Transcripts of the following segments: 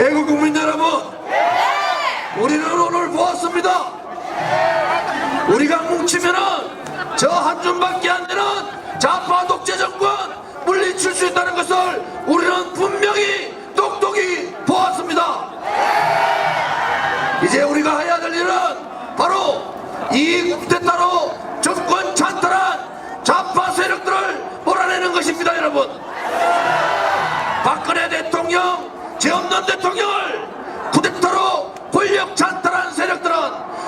애국 국민 여러분, 우리는 오늘 보았습니다. 우리가 뭉치면은 저 한 줌밖에 안 되는 좌파 독재 정권 물리칠 수 있다는 것을 우리는 분명히 똑똑히 보았습니다. 이제 우리가 해야 될 일은 바로 이 쿠데타로 정권 찬탈한 좌파 세력들을 몰아내는 것입니다, 여러분. 박근혜 대통령, 죄 없는 대통령을 쿠데타로 권력 찬탈한 세력들은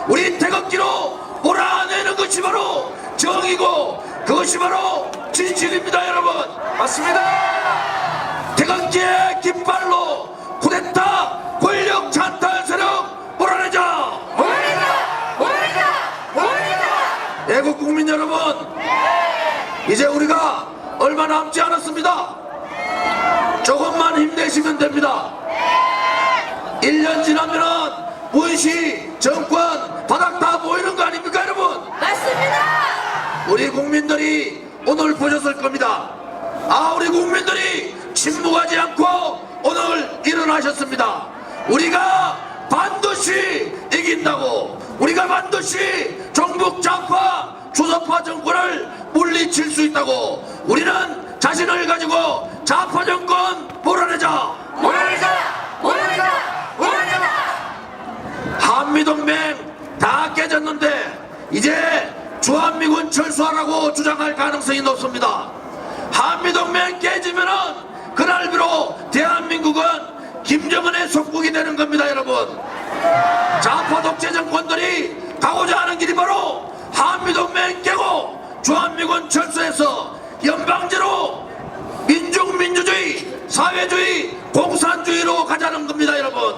우리 태극기로 몰아내는 것이 바로 정이고 그것이 바로 진실입니다, 여러분. 맞습니다. 태극기의 깃발로 쿠데타 권력 찬탈 세력 몰아내자. 몰아내자! 몰아내자! 몰아내자! 애국 국민 여러분, 이제 우리가 얼마 남지 않았습니다. 조금만 힘내시면 됩니다. 1년 지나면은 문시 정권 바닥 다 보이는 거 아닙니까, 여러분? 맞습니다! 우리 국민들이 오늘 보셨을 겁니다. 아, 우리 국민들이 침묵하지 않고 오늘 일어나셨습니다. 우리가 반드시 이긴다고, 우리가 반드시 종북 좌파, 주사파 정권을 물리칠 수 있다고, 우리는 자신을 가지고 좌파 정권. 몰아내자! 몰아내자! 몰아내자! 한미동맹 다 깨졌는데 이제 주한미군 철수하라고 주장할 가능성이 높습니다. 한미동맹 깨지면은 그날 비로 대한민국은 김정은의 속국이 되는 겁니다, 여러분. 좌파 독재 정권들이 가고자 하는 길이 바로 한미동맹 깨고 주한미군 철수해서 연방제로 사회주의, 공산주의로 가자는 겁니다, 여러분.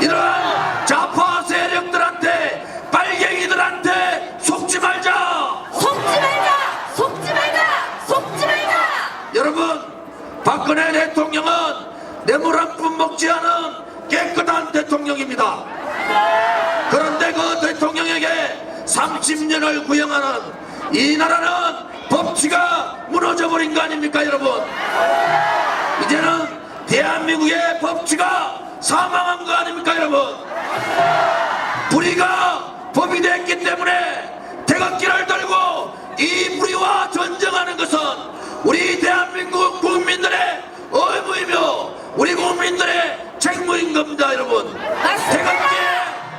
이러한 좌파 세력들한테 빨갱이들한테 속지 말자. 속지 말자! 속지 말자! 속지 말자! 여러분, 박근혜 대통령은 뇌물 한 푼 먹지 않은 깨끗한 대통령입니다. 그런데 그 대통령에게 30년을 구형하는 이 나라는 법치가 무너져 버린 거 아닙니까, 여러분? 이제는 대한민국의 법치가 사망한 거 아닙니까, 여러분? 불의가 법이 됐기 때문에 태극기를 들고 이 불의와 전쟁하는 것은 우리 대한민국 국민들의 의무이며 우리 국민들의 책무인 겁니다, 여러분. 태극기의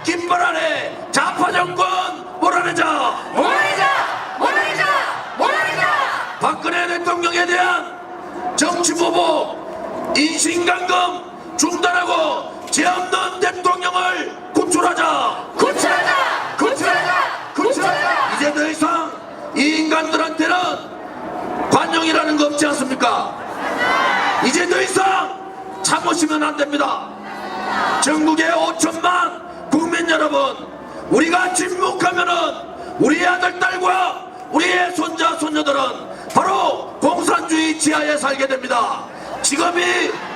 깃발 아래 좌파 정권 몰아내자. 몰아내자! 몰아내자! 몰아내자! 박근혜 대통령에 대한 정치 보복, 인신감금 중단하고 죄 없는 대통령을 구출하자. 구출하자! 구출하자! 구출하자! 이제 더 이상 이 인간들한테는 관용이라는 거 없지 않습니까? 이제 더 이상 참으시면 안 됩니다. 전국의 5천만 국민 여러분, 우리가 침묵하면은 우리의 아들, 딸과 우리의 손자, 손녀들은 공산주의 지하에 살게 됩니다. 지금이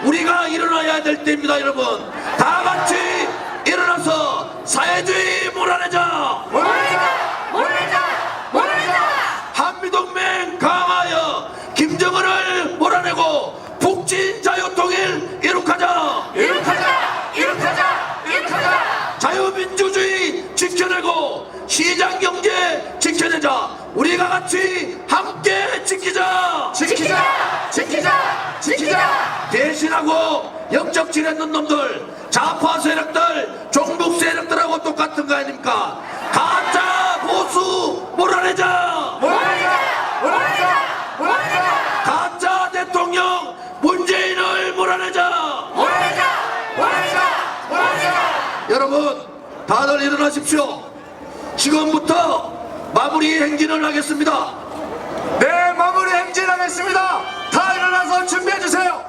우리가 일어나야 될 때입니다, 여러분. 다 같이 일어나서 사회주의 몰아내자! 몰아내자! 몰아내자! 몰아내자! 한미동맹 강하여 김정은을 몰아내고 북진 자유 통일 이룩하자 이룩하자! 이룩하자! 이룩하자! 자유민주주의 지켜내고 시장 경제 지켜내자 우리가 같이 함께 지키자 지키자! 지키자! 지키자! 대신하고 영적 지냈는 놈들 좌파 세력들 종북 세력들하고 똑같은 거 아닙니까 가짜 보수 몰아내자 몰아내자! 몰아내자! 몰아내자! 가짜 대통령 문재인을 몰아내자 몰아내자! 몰아내자! 몰아내자! 여러분 다들 일어나십시오 지금부터 마무리 행진을 하겠습니다 네, 행진하겠습니다. 다 일어나서 준비해 주세요.